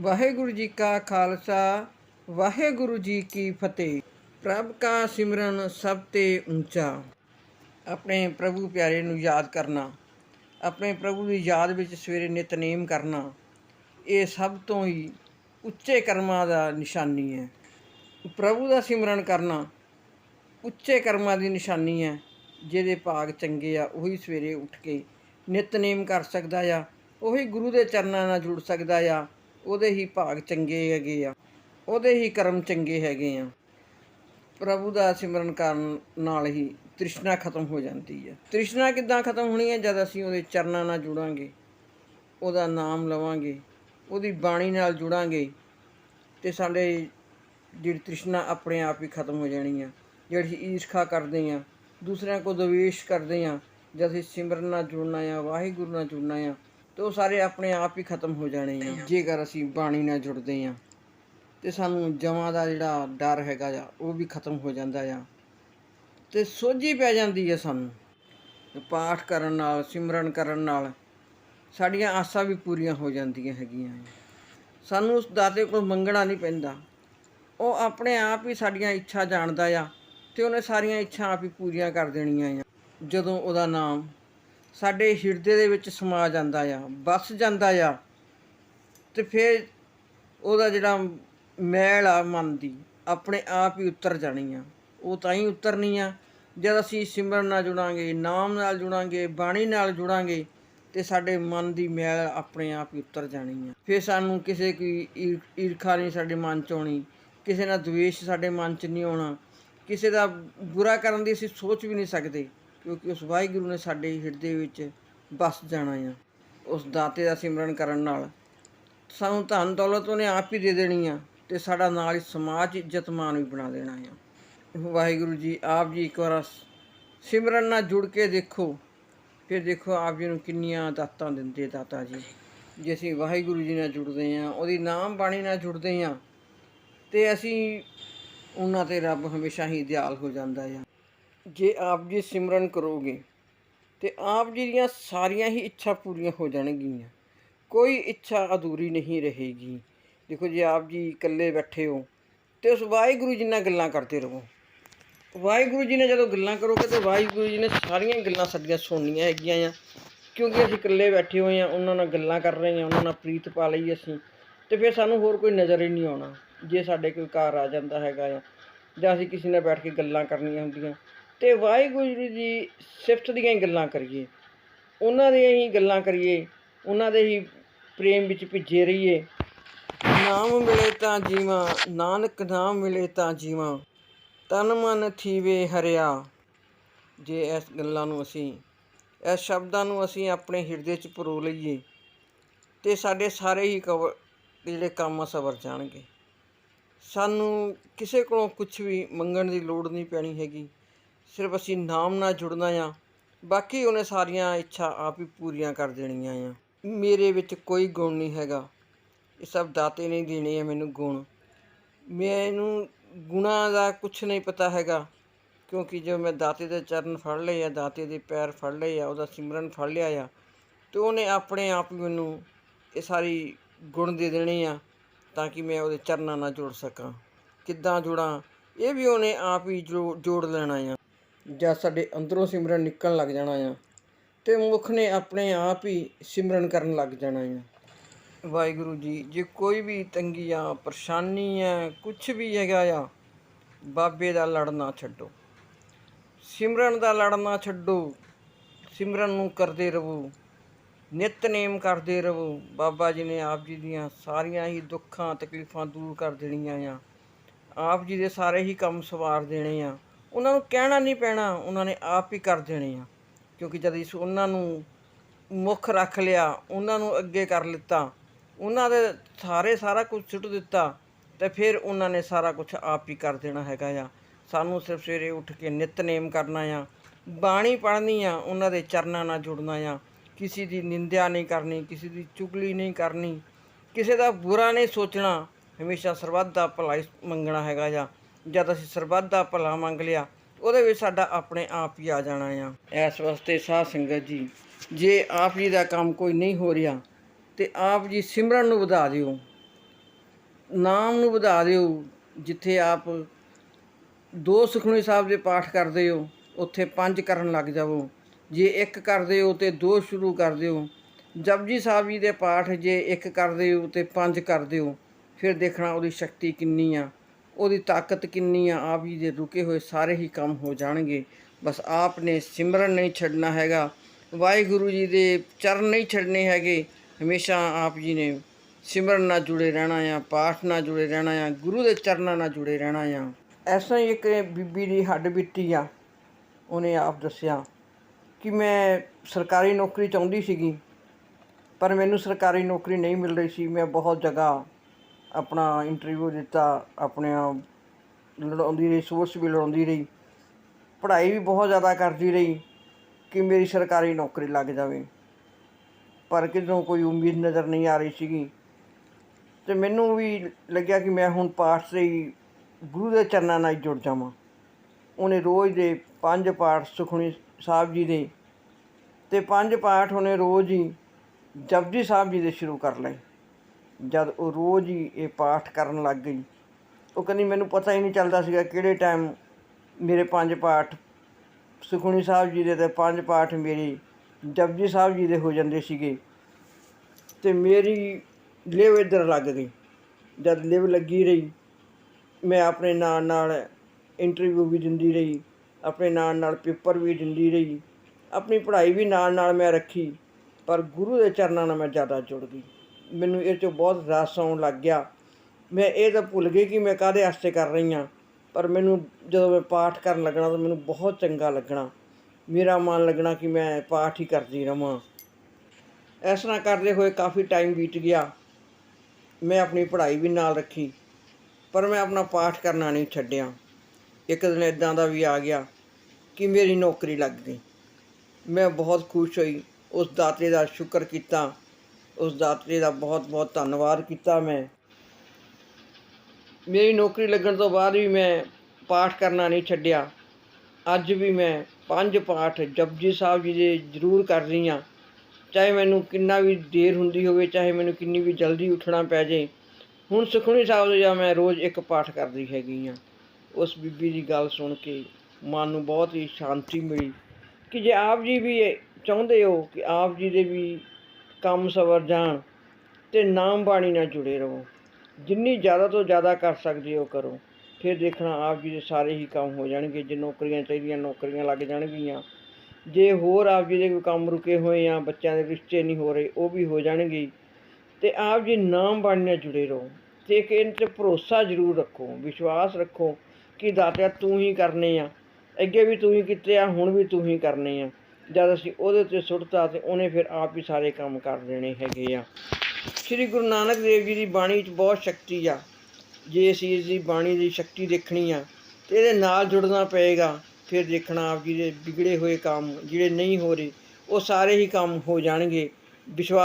ਵਾਹਿਗੁਰੂ ਜੀ ਕਾ ਖਾਲਸਾ, ਵਾਹਿਗੁਰੂ ਜੀ ਕੀ ਫਤਿਹ। ਪ੍ਰਭ ਕਾ ਸਿਮਰਨ ਸਭ ਤੇ ਉੱਚਾ। ਆਪਣੇ ਪ੍ਰਭੂ ਪਿਆਰੇ ਨੂੰ ਯਾਦ ਕਰਨਾ, ਆਪਣੇ ਪ੍ਰਭੂ ਦੀ ਯਾਦ ਵਿੱਚ ਸਵੇਰੇ ਨਿਤਨੇਮ ਕਰਨਾ, ਇਹ ਸਭ ਤੋਂ ਹੀ ਉੱਚੇ ਕਰਮਾਂ ਦਾ ਨਿਸ਼ਾਨੀ ਹੈ। ਪ੍ਰਭੂ ਦਾ ਸਿਮਰਨ ਕਰਨਾ ਉੱਚੇ ਕਰਮਾਂ ਦੀ ਨਿਸ਼ਾਨੀ ਹੈ, ਜਿਹਦੇ ਭਾਗ ਚੰਗੇ ਆ, ਉਹੀ ਸਵੇਰੇ ਉੱਠ ਕੇ ਨਿਤਨੇਮ ਕਰ ਸਕਦਾ ਆ, ਉਹੀ ਗੁਰੂ ਦੇ ਚਰਨਾਂ ਨਾਲ ਜੁੜ ਸਕਦਾ ਆ ਉਹਦੇ ਹੀ ਭਾਗ ਚੰਗੇ ਹੈਗੇ ਆ, ਉਹਦੇ ਹੀ ਕਰਮ ਚੰਗੇ ਹੈਗੇ ਆ। ਪ੍ਰਭੂ ਦਾ ਸਿਮਰਨ ਕਰਨ ਨਾਲ ਹੀ ਤ੍ਰਿਸ਼ਨਾ ਖਤਮ ਹੋ ਜਾਂਦੀ ਹੈ ਤ੍ਰਿਸ਼ਨਾ ਕਿੱਦਾਂ ਖਤਮ ਹੋਣੀ ਹੈ ਜਦ ਅਸੀਂ ਉਹਦੇ ਚਰਨਾਂ ਨਾਲ ਜੁੜਾਂਗੇ, ਉਹਦਾ ਨਾਮ ਲਵਾਂਗੇ, ਉਹਦੀ ਬਾਣੀ ਨਾਲ ਜੁੜਾਂਗੇ, ਤੇ ਸਾਡੇ ਜਿਹੜੀ ਤ੍ਰਿਸ਼ਨਾ ਆਪਣੇ ਆਪ ਹੀ ਖਤਮ ਹੋ ਜਾਣੀ ਆ। ਜਿਹੜੀ ਅਸੀਂ ਈਰਖਾ ਕਰਦੇ ਆ, ਦੂਸਰਿਆਂ ਕੋ ਦਵੇਸ਼ ਕਰਦੇ ਆ, ਜਦ ਅਸੀਂ ਸਿਮਰਨ ਨਾਲ ਜੁੜਨਾ ਆ, ਵਾਹਿਗੁਰੂ ਨਾਲ ਜੁੜਨਾ ਆ ਤੇ ਉਹ ਸਾਰੇ ਆਪਣੇ ਆਪ ਹੀ ਖਤਮ ਹੋ ਜਾਣੇ ਆ। ਜੇਕਰ ਅਸੀਂ ਬਾਣੀ ਨਾਲ ਜੁੜਦੇ ਆ, ਤੇ ਸਾਨੂੰ ਜਮਾਂ ਦਾ ਜਿਹੜਾ ਡਰ ਹੈਗਾ ਆ, ਉਹ ਵੀ ਖਤਮ ਹੋ ਜਾਂਦਾ ਆ। ਤੇ ਸੋਝੀ ਪੈ ਜਾਂਦੀ ਆ ਸਾਨੂੰ। ਪਾਠ ਕਰਨ ਨਾਲ, ਸਿਮਰਨ ਕਰਨ ਨਾਲ ਸਾਡੀਆਂ ਆਸਾਂ ਵੀ ਪੂਰੀਆਂ ਹੋ ਜਾਂਦੀਆਂ ਹੈਗੀਆਂ ਸਾਨੂੰ ਉਸ ਦਾਤੇ ਕੋਲ ਮੰਗਣਾ ਨਹੀਂ ਪੈਂਦਾ। ਉਹ ਆਪਣੇ ਆਪ ਹੀ ਸਾਡੀਆਂ ਇੱਛਾ ਜਾਣਦਾ ਆ, ਤੇ ਉਹਨੇ ਸਾਰੀਆਂ ਇੱਛਾ ਆਪ ਹੀ ਪੂਰੀਆਂ ਕਰ ਦੇਣੀਆਂ ਆ। ਜਦੋਂ ਉਹਦਾ ਨਾਮ ਸਾਡੇ ਹਿਰਦੇ ਦੇ ਵਿੱਚ ਸਮਾ ਜਾਂਦਾ ਆ ਬਸ ਜਾਂਦਾ ਆ ਤੇ ਫਿਰ ਉਹਦਾ ਜਿਹੜਾ ਮੈਲ ਆ ਮਨ ਦੀ, ਆਪਣੇ ਆਪ ਹੀ ਉਤਰ ਜਾਣੀ ਆ। ਉਹ ਤਾਂ ਹੀ ਉਤਰਨੀ ਆ। ਜਦ ਅਸੀਂ ਸਿਮਰਨ ਨਾਲ ਜੁੜਾਂਗੇ, ਨਾਮ ਨਾਲ ਜੁੜਾਂਗੇ, ਬਾਣੀ ਨਾਲ ਜੁੜਾਂਗੇ ਤੇ ਸਾਡੇ ਮਨ ਦੀ ਮੈਲ ਆਪਣੇ ਆਪ ਹੀ ਉਤਰ ਜਾਣੀ ਆ। ਫਿਰ ਸਾਨੂੰ ਕਿਸੇ ਕੋਈ ਈਰਖਾ ਨਹੀਂ ਸਾਡੇ ਮਨ ਚ ਆਉਣੀ, ਕਿਸੇ ਨਾਲ ਦਵੇਸ਼ ਸਾਡੇ ਮਨ ਚ ਨਹੀਂ ਆਉਣਾ, ਕਿਸੇ ਦਾ ਬੁਰਾ ਕਰਨ ਦੀ ਅਸੀਂ ਸੋਚ ਵੀ ਨਹੀਂ ਸਕਦੇ। ਕਿਉਂਕਿ ਉਸ ਵਾਹਿਗੁਰੂ ਨੇ ਸਾਡੇ ਹਿਰਦੇ ਵਿੱਚ ਬਸ ਜਾਣਾ ਆ। ਉਸ ਦਾਤੇ ਦਾ ਸਿਮਰਨ ਕਰਨ ਨਾਲ। ਸਾਨੂੰ ਧਨ ਦੌਲਤ ਉਹਨੇ ਆਪ ਹੀ ਦੇ ਦੇਣੀ ਆ ਤੇ ਸਾਡਾ ਨਾਲ ਹੀ ਸਮਾਜ ਇੱਜ਼ਤਮਾਨ ਵੀ ਬਣਾ ਦੇਣਾ ਆ। ਵਾਹਿਗੁਰੂ ਜੀ, ਆਪ ਜੀ ਇੱਕ ਵਾਰ ਸਿਮਰਨ ਨਾਲ ਜੁੜ ਕੇ ਦੇਖੋ। ਫਿਰ ਦੇਖੋ ਆਪ ਜੀ ਨੂੰ ਕਿੰਨੀਆਂ ਦਾਤਾਂ ਦਿੰਦੇ ਦਾਤਾ ਜੀ। ਜੇ ਅਸੀਂ ਵਾਹਿਗੁਰੂ ਜੀ ਨਾਲ ਜੁੜਦੇ ਆ, ਉਹਦੀ ਨਾਮ ਬਾਣੀ ਨਾਲ ਜੁੜਦੇ ਆ, ਤੇ ਅਸੀਂ ਉਹਨਾਂ ਤੇ ਰੱਬ ਹਮੇਸ਼ਾ ਹੀ ਦਿਆਲ ਹੋ ਜਾਂਦਾ ਆ। ਜੇ ਆਪ ਜੀ ਸਿਮਰਨ ਕਰੋਗੇ, ਤੇ ਆਪ ਜੀ ਦੀਆਂ ਸਾਰੀਆਂ ਹੀ ਇੱਛਾ ਪੂਰੀਆਂ ਹੋ ਜਾਣਗੀਆਂ। ਕੋਈ ਇੱਛਾ ਅਧੂਰੀ ਨਹੀਂ ਰਹੇਗੀ। ਦੇਖੋ ਜੇ ਆਪ ਜੀ ਇਕੱਲੇ ਬੈਠੇ ਹੋ, ਤੇ ਉਸ ਵਾਹਿਗੁਰੂ ਜੀ ਨਾਲ ਗੱਲਾਂ ਕਰਦੇ ਰਹੋ। ਵਾਹਿਗੁਰੂ ਜੀ ਨੇ ਜਦੋਂ ਗੱਲਾਂ ਕਰੋਗੇ, ਤੇ ਵਾਹਿਗੁਰੂ ਜੀ ਨੇ ਸਾਰੀਆਂ ਗੱਲਾਂ ਸਾਡੀਆਂ ਸੁਣਨੀਆਂ ਹੈਗੀਆਂ ਆ। ਕਿਉਂਕਿ ਅਸੀਂ ਇਕੱਲੇ ਬੈਠੇ ਹੋਏ ਆ, ਉਹਨਾਂ ਨਾਲ ਗੱਲਾਂ ਕਰ ਰਹੇ ਆ, ਉਹਨਾਂ ਨਾਲ ਪ੍ਰੀਤ ਪਾ ਲਈ ਅਸੀਂ, ਤੇ ਫਿਰ ਸਾਨੂੰ ਹੋਰ ਕੋਈ ਨਜ਼ਰ ਹੀ ਨਹੀਂ ਆਉਣਾ। ਜੇ ਸਾਡੇ ਕੋਈ ਘਰ ਆ ਜਾਂਦਾ ਹੈਗਾ ਆ, ਜਾਂ ਅਸੀਂ ਕਿਸੇ ਨਾਲ ਬੈਠ ਕੇ ਗੱਲਾਂ ਕਰਨੀਆਂ ਹੁੰਦੀਆਂ ਤੇ ਵਾਹਿਗੁਰੂ ਜੀ ਸਿਫਤ ਦੀਆਂ ਹੀ ਗੱਲਾਂ ਕਰੀਏ। ਉਹਨਾਂ ਦੀਆਂ ਹੀ ਗੱਲਾਂ ਕਰੀਏ, ਉਹਨਾਂ ਦੇ ਹੀ ਪ੍ਰੇਮ ਵਿੱਚ ਭਿੱਜੇ ਰਹੀਏ। ਨਾਮ ਮਿਲੇ ਤਾਂ ਜੀਵਾਂ, ਨਾਨਕ ਨਾਮ ਮਿਲੇ ਤਾਂ ਜੀਵਾਂ, ਤਨ ਮਨ ਥੀਵੇ ਹਰਿਆ। ਜੇ ਇਸ ਗੱਲਾਂ ਨੂੰ ਅਸੀਂ, ਇਸ ਸ਼ਬਦਾਂ ਨੂੰ ਅਸੀਂ ਆਪਣੇ ਹਿਰਦੇ 'ਚ ਪਰੋ ਲਈਏ, ਤੇ ਸਾਡੇ ਸਾਰੇ ਹੀ ਕਵ, ਜਿਹੜੇ ਕੰਮ ਸਵਰ ਜਾਣਗੇ। ਸਾਨੂੰ ਕਿਸੇ ਕੋਲੋਂ ਕੁਝ ਵੀ ਮੰਗਣ ਦੀ ਲੋੜ ਨਹੀਂ ਪੈਣੀ ਹੈਗੀ। ਸਿਰਫ ਅਸੀਂ ਨਾਮ ਨਾਲ ਜੁੜਨਾ ਆ। ਬਾਕੀ ਉਹਨੇ ਸਾਰੀਆਂ ਇੱਛਾ ਆਪ ਹੀ ਪੂਰੀਆਂ ਕਰ ਦੇਣੀਆਂ ਆ। ਮੇਰੇ ਵਿੱਚ ਕੋਈ ਗੁਣ ਨਹੀਂ ਹੈਗਾ। ਇਹ ਸਭ ਦਾਤੇ ਨੇ ਦੇਣੇ ਆ ਮੈਨੂੰ ਗੁਣ। ਮੈਨੂੰ ਗੁਣਾਂ ਦਾ ਕੁਝ ਨਹੀਂ ਪਤਾ ਹੈਗਾ। ਕਿਉਂਕਿ ਜੋ ਮੈਂ ਦਾਤੇ ਦੇ ਚਰਨ ਫੜ ਲਏ ਆ, ਦਾਤੇ ਦੇ ਪੈਰ ਫੜ ਲਏ ਆ, ਉਹਦਾ ਸਿਮਰਨ ਫੜ ਲਿਆ ਆ, ਤੇ ਉਹਨੇ ਆਪਣੇ ਆਪ ਹੀ ਮੈਨੂੰ ਇਹ ਸਾਰੀ ਗੁਣ ਦੇ ਦੇਣੇ ਆ ਤਾਂ ਕਿ ਮੈਂ ਉਹਦੇ ਚਰਨਾਂ ਨਾਲ ਜੁੜ ਸਕਾਂ। ਕਿੱਦਾਂ ਜੁੜਾਂ, ਇਹ ਵੀ ਉਹਨੇ ਆਪ ਹੀ ਜੋ- ਜੋੜ ਲੈਣਾ ਆ। ਜਾਂ ਸਾਡੇ ਅੰਦਰੋਂ ਸਿਮਰਨ ਨਿਕਲਣ ਲੱਗ ਜਾਣਾ ਆ, ਤੇ ਮੁਖ ਨੇ ਆਪਣੇ ਆਪ ਹੀ ਸਿਮਰਨ ਕਰਨ ਲੱਗ ਜਾਣਾ ਆ। ਵਾਹਿਗੁਰੂ ਜੀ, ਜੇ ਕੋਈ ਵੀ ਤੰਗੀ ਆ ਪਰੇਸ਼ਾਨੀ ਆ ਕੁਝ ਵੀ ਹੈਗਾ ਆ, ਬਾਬੇ ਦਾ ਲੜਨਾ ਛੱਡੋ। ਸਿਮਰਨ ਦਾ ਲੜਨਾ ਛੱਡੋ, ਸਿਮਰਨ ਨੂੰ ਕਰਦੇ ਰਹੋ, ਨਿਤਨੇਮ ਕਰਦੇ ਰਹੋ। ਬਾਬਾ ਜੀ ਨੇ ਆਪ ਜੀ ਦੀਆਂ ਸਾਰੀਆਂ ਹੀ ਦੁੱਖਾਂ, ਤਕਲੀਫਾਂ ਦੂਰ ਕਰ ਦੇਣੀਆਂ ਆ। ਆਪ ਜੀ ਦੇ ਸਾਰੇ ਹੀ ਕੰਮ ਸਵਾਰ ਦੇਣੇ ਆ। ਉਹਨਾਂ ਨੂੰ ਕਹਿਣਾ ਨਹੀਂ ਪੈਣਾ, ਉਹਨਾਂ ਨੇ ਆਪ ਹੀ ਕਰ ਦੇਣੇ ਆ। ਕਿਉਂਕਿ ਜਦ ਇਸ ਉਹਨਾਂ ਨੂੰ ਮੁੱਖ ਰੱਖ ਲਿਆ, ਉਹਨਾਂ ਨੂੰ ਅੱਗੇ ਕਰ ਲਿੱਤਾ, ਉਹਨਾਂ ਦੇ ਸਾਰੇ ਸਾਰਾ ਕੁਝ ਸੁੱਟ ਦਿੱਤਾ, ਤੇ ਫਿਰ ਉਹਨਾਂ ਨੇ ਸਾਰਾ ਕੁਝ ਆਪ ਹੀ ਕਰ ਦੇਣਾ ਹੈਗਾ ਆ। ਸਾਨੂੰ ਸਿਰਫ ਸਵੇਰੇ ਉੱਠ ਕੇ ਨਿਤਨੇਮ ਕਰਨਾ ਆ, ਬਾਣੀ ਪੜ੍ਹਨੀ ਆ, ਉਹਨਾਂ ਦੇ ਚਰਨਾਂ ਨਾਲ ਜੁੜਨਾ ਆ। ਕਿਸੇ ਦੀ ਨਿੰਦਿਆ ਨਹੀਂ ਕਰਨੀ, ਕਿਸੇ ਦੀ ਚੁਗਲੀ ਨਹੀਂ ਕਰਨੀ, ਕਿਸੇ ਦਾ ਬੁਰਾ ਨਹੀਂ ਸੋਚਣਾ, ਹਮੇਸ਼ਾ ਸਰਬੱਤ ਦਾ ਭਲਾਈ ਮੰਗਣਾ ਹੈਗਾ ਆ। ਜਦ ਅਸੀਂ ਸਰਬੱਤ ਦਾ ਭਲਾ ਮੰਗ ਲਿਆ, ਉਹਦੇ ਵਿੱਚ ਸਾਡਾ ਆਪਣੇ ਆਪ ਹੀ ਆ ਜਾਣਾ ਆ। ਇਸ ਵਾਸਤੇ ਸਾਧ ਸੰਗਤ ਜੀ, ਜੇ ਆਪ ਜੀ ਦਾ ਕੰਮ ਕੋਈ ਨਹੀਂ ਹੋ ਰਿਹਾ, ਤੇ ਆਪ ਜੀ ਸਿਮਰਨ ਨੂੰ ਵਧਾ ਦਿਓ। ਨਾਮ ਨੂੰ ਵਧਾ ਦਿਓ, ਜਿੱਥੇ ਆਪ ਦੋ ਸੁਖਮਨੀ ਸਾਹਿਬ ਦੇ ਪਾਠ ਕਰਦੇ ਹੋ, ਉੱਥੇ ਪੰਜ ਕਰਨ ਲੱਗ ਜਾਵੋ। ਜੇ ਇੱਕ ਕਰਦੇ ਹੋ, ਤੇ ਦੋ ਸ਼ੁਰੂ ਕਰ ਦਿਓ ਜਪਜੀ ਸਾਹਿਬ ਜੀ ਦੇ ਪਾਠ ਜੇ ਇੱਕ ਕਰਦੇ ਹੋ, ਤੇ ਪੰਜ ਕਰ ਦਿਓ ਫਿਰ ਦੇਖਣਾ ਉਹਦੀ ਸ਼ਕਤੀ ਕਿੰਨੀ ਆ। ਉਹਦੀ ਤਾਕਤ ਕਿੰਨੀ ਆ, ਆਪ ਜੀ ਦੇ ਰੁਕੇ ਹੋਏ ਸਾਰੇ ਹੀ ਕੰਮ ਹੋ ਜਾਣਗੇ। ਬਸ ਆਪ ਨੇ ਸਿਮਰਨ ਨਹੀਂ ਛੱਡਣਾ ਹੈਗਾ। ਵਾਹਿਗੁਰੂ ਜੀ ਦੇ ਚਰਨ ਨਹੀਂ ਛੱਡਣੇ ਹੈਗੇ। ਹਮੇਸ਼ਾ ਆਪ ਜੀ ਨੇ ਸਿਮਰਨ ਨਾਲ ਜੁੜੇ ਰਹਿਣਾ ਆ, ਪਾਠ ਨਾਲ ਜੁੜੇ ਰਹਿਣਾ ਆ, ਗੁਰੂ ਦੇ ਚਰਨਾਂ ਨਾਲ ਜੁੜੇ ਰਹਿਣਾ ਆ। ਐਸਾ ਹੀ ਇੱਕ ਬੀਬੀ ਦੀ ਹੱਡ ਬਿੱਟੀ ਆ। ਉਹਨੇ ਆਪ ਦੱਸਿਆ ਕਿ ਮੈਂ ਸਰਕਾਰੀ ਨੌਕਰੀ ਚਾਹੁੰਦੀ ਸੀਗੀ, ਪਰ ਮੈਨੂੰ ਸਰਕਾਰੀ ਨੌਕਰੀ ਨਹੀਂ ਮਿਲ ਰਹੀ ਸੀ। ਮੈਂ ਬਹੁਤ ਜਗ੍ਹਾ ਆਪਣਾ ਇੰਟਰਵਿਊ ਦਿੱਤਾ, ਆਪਣੇ ਲੜਾਉਂਦੀ ਰਹੀ ਸੋਰਸ ਵੀ ਲੜਾਉਂਦੀ ਰਹੀ। ਪੜ੍ਹਾਈ ਵੀ ਬਹੁਤ ਜ਼ਿਆਦਾ ਕਰਦੀ ਰਹੀ ਕਿ ਮੇਰੀ ਸਰਕਾਰੀ ਨੌਕਰੀ ਲੱਗ ਜਾਵੇ। ਪਰ ਕਿਤੋਂ ਕੋਈ ਉਮੀਦ ਨਜ਼ਰ ਨਹੀਂ ਆ ਰਹੀ ਸੀਗੀ। ਤੇ ਮੈਨੂੰ ਵੀ ਲੱਗਿਆ ਕਿ ਮੈਂ ਹੁਣ ਪਾਠ 'ਤੇ ਹੀ ਗੁਰੂ ਦੇ ਚਰਨਾਂ ਨਾਲ ਹੀ ਜੁੜ ਜਾਵਾਂ। ਉਹਨੇ ਰੋਜ਼ ਦੇ ਪੰਜ ਪਾਠ ਸੁਖਮਨੀ ਸਾਹਿਬ ਜੀ ਦੇ। ਤੇ ਪੰਜ ਪਾਠ ਉਹਨੇ ਰੋਜ਼ ਹੀ ਜਪਜੀ ਸਾਹਿਬ ਜੀ ਦੇ ਸ਼ੁਰੂ ਕਰ ਲਏ। ਜਦ ਉਹ ਰੋਜ਼ ਹੀ ਇਹ ਪਾਠ ਕਰਨ ਲੱਗ ਗਈ, ਉਹ ਕਹਿੰਦੀ ਮੈਨੂੰ ਪਤਾ ਹੀ ਨਹੀਂ ਚੱਲਦਾ ਸੀਗਾ ਕਿਹੜੇ ਟਾਈਮ ਮੇਰੇ ਪੰਜ ਪਾਠ, ਸੁਖਮਨੀ ਸਾਹਿਬ ਜੀ ਦੇ ਤੇ ਪੰਜ ਪਾਠ ਮੇਰੇ, ਜਪਜੀ ਸਾਹਿਬ ਜੀ ਦੇ ਹੋ ਜਾਂਦੇ ਸੀਗੇ ਤੇ ਮੇਰੀ ਲਿਵ ਇੱਧਰ ਲੱਗ ਗਈ। ਜਦ ਲਿਵ ਲੱਗੀ ਰਹੀ, ਮੈਂ ਆਪਣੇ ਨਾਲ ਨਾਲ ਇੰਟਰਵਿਊ ਵੀ ਦਿੰਦੀ ਰਹੀ, ਆਪਣੇ ਨਾਲ ਨਾਲ ਪੇਪਰ ਵੀ ਦਿੰਦੀ ਰਹੀ, ਆਪਣੀ ਪੜ੍ਹਾਈ ਵੀ ਨਾਲ ਨਾਲ ਮੈਂ ਰੱਖੀ, ਪਰ ਗੁਰੂ ਦੇ ਚਰਨਾਂ ਨਾਲ ਮੈਂ ਜ਼ਿਆਦਾ ਜੁੜ ਗਈ। ਮੈਨੂੰ ਇਹ 'ਚੋਂ ਬਹੁਤ ਰਸ ਆਉਣ ਲੱਗ ਗਿਆ। ਮੈਂ ਇਹ ਤਾਂ ਭੁੱਲ ਗਈ ਕਿ ਮੈਂ ਕਾਹਦੇ ਵਾਸਤੇ ਕਰ ਰਹੀ ਹਾਂ। ਪਰ ਮੈਨੂੰ ਜਦੋਂ ਮੈਂ ਪਾਠ ਕਰਨ ਲੱਗਣਾ ਤਾਂ ਮੈਨੂੰ ਬਹੁਤ ਚੰਗਾ ਲੱਗਣਾ। ਮੇਰਾ ਮਨ ਲੱਗਣਾ ਕਿ ਮੈਂ ਪਾਠ ਹੀ ਕਰਦੀ ਰਵਾਂ। ਇਸ ਤਰ੍ਹਾਂ ਕਰਦੇ ਹੋਏ ਕਾਫੀ ਟਾਈਮ ਬੀਤ ਗਿਆ। ਮੈਂ ਆਪਣੀ ਪੜ੍ਹਾਈ ਵੀ ਨਾਲ ਰੱਖੀ। ਪਰ ਮੈਂ ਆਪਣਾ ਪਾਠ ਕਰਨਾ ਨਹੀਂ ਛੱਡਿਆ। ਇੱਕ ਦਿਨ ਇਦਾਂ ਦਾ ਵੀ ਆ ਗਿਆ ਕਿ ਮੇਰੀ ਨੌਕਰੀ ਲੱਗ ਗਈ। ਮੈਂ ਬਹੁਤ ਖੁਸ਼ ਹੋਈ। ਉਸ ਦਾਤੇ ਦਾ ਸ਼ੁਕਰ ਕੀਤਾ। ਉਸ ਦਾਤੇ ਦਾ ਬਹੁਤ ਬਹੁਤ ਧੰਨਵਾਦ ਕੀਤਾ ਮੈਂ। ਮੇਰੀ ਨੌਕਰੀ ਲੱਗਣ ਤੋਂ ਬਾਅਦ ਵੀ ਮੈਂ ਪਾਠ ਕਰਨਾ ਨਹੀਂ ਛੱਡਿਆ। ਅੱਜ ਵੀ ਮੈਂ ਪੰਜ ਪਾਠ ਜਪਜੀ ਸਾਹਿਬ ਜੀ ਦੇ ਜ਼ਰੂਰ ਕਰ ਰਹੀ ਹਾਂ। ਚਾਹੇ ਮੈਨੂੰ ਕਿੰਨਾ ਵੀ ਦੇਰ ਹੁੰਦੀ ਹੋਵੇ, ਚਾਹੇ ਮੈਨੂੰ ਕਿੰਨੀ ਵੀ ਜਲਦੀ ਉੱਠਣਾ ਪੈ ਜੇ, ਹੁਣ ਸੁਖਮਨੀ ਸਾਹਿਬ ਦਾ ਜਾਂ ਮੈਂ ਰੋਜ਼ ਇੱਕ ਪਾਠ ਕਰਦੀ ਹੈਗੀ ਹਾਂ। ਉਸ ਬੀਬੀ ਦੀ ਗੱਲ ਸੁਣ ਕੇ ਮਨ ਨੂੰ ਬਹੁਤ ਹੀ ਸ਼ਾਂਤੀ ਮਿਲੀ ਕਿ ਜੇ ਆਪ ਜੀ ਵੀ ਇਹ ਚਾਹੁੰਦੇ ਹੋ ਕਿ ਆਪ ਜੀ ਦੇ ਵੀ ਕੰਮ ਸਵਰ ਜਾਣ ਤੇ ਨਾਮ ਬਾਣੀ ਨਾਲ ਜੁੜੇ ਰਹੋ। ਜਿੰਨੀ ਜ਼ਿਆਦਾ ਤੋਂ ਜ਼ਿਆਦਾ ਕਰ ਸਕਦੇ ਹੋ ਕਰੋ। ਫਿਰ ਦੇਖਣਾ ਆਪ ਜੀ ਦੇ ਸਾਰੇ ਹੀ ਕੰਮ ਹੋ ਜਾਣਗੇ। ਜੇ ਨੌਕਰੀਆਂ ਚਾਹੀਦੀਆਂ, ਨੌਕਰੀਆਂ ਲੱਗ ਜਾਣਗੀਆਂ। ਜੇ ਹੋਰ ਆਪ ਜੀ ਦੇ ਕੋਈ ਕੰਮ ਰੁਕੇ ਹੋਏ ਆ ਬੱਚਿਆਂ ਦੇ ਰਿਸ਼ਤੇ ਨਹੀਂ ਹੋ ਰਹੇ, ਉਹ ਵੀ ਹੋ ਜਾਣਗੇ। ਤੇ ਆਪ ਜੀ ਨਾਮ ਬਾਣੀ ਨਾਲ ਜੁੜੇ ਰਹੋ। ਤੇ ਕਿ ਇਹਨਾਂ 'ਤੇ ਭਰੋਸਾ ਜ਼ਰੂਰ ਰੱਖੋ, ਵਿਸ਼ਵਾਸ ਰੱਖੋ ਕਿ ਦਾਤਿਆ ਤੂੰ ਹੀ ਕਰਨੇ ਆ। ਅੱਗੇ ਵੀ ਤੂੰ ਹੀ ਕੀਤੇ ਆ, ਹੁਣ ਵੀ ਤੂੰ ਹੀ ਕਰਨੇ ਆ। ਜਦ ਅਸੀਂ ਉਹਦੇ ਤੇ ਸੁੱਟਤਾ ਤੇ ਉਹਨੇ ਫਿਰ ਆਪ ਹੀ ਸਾਰੇ ਕੰਮ ਕਰ ਦੇਣੇ ਹੈਗੇ ਆ। ਸ੍ਰੀ ਗੁਰੂ ਨਾਨਕ ਦੇਵ ਜੀ ਦੀ ਬਾਣੀ 'ਚ ਬਹੁਤ ਸ਼ਕਤੀ ਆ। ਜੇ ਅਸੀਂ ਇਸ ਦੀ ਬਾਣੀ ਦੀ ਸ਼ਕਤੀ ਦੇਖਣੀ ਆ, ਤੇ ਇਹਦੇ ਨਾਲ ਜੁੜਨਾ ਪਏਗਾ, ਫਿਰ ਦੇਖਣਾ ਆਪ ਜੀ ਦੇ ਵਿਗੜੇ ਹੋਏ ਕੰਮ, ਜਿਹੜੇ ਨਹੀਂ ਹੋ ਰਹੇ, ਉਹ ਸਾਰੇ ਹੀ ਕੰਮ ਹੋ ਜਾਣਗੇ। ਵਿਸ਼ਵਾਸ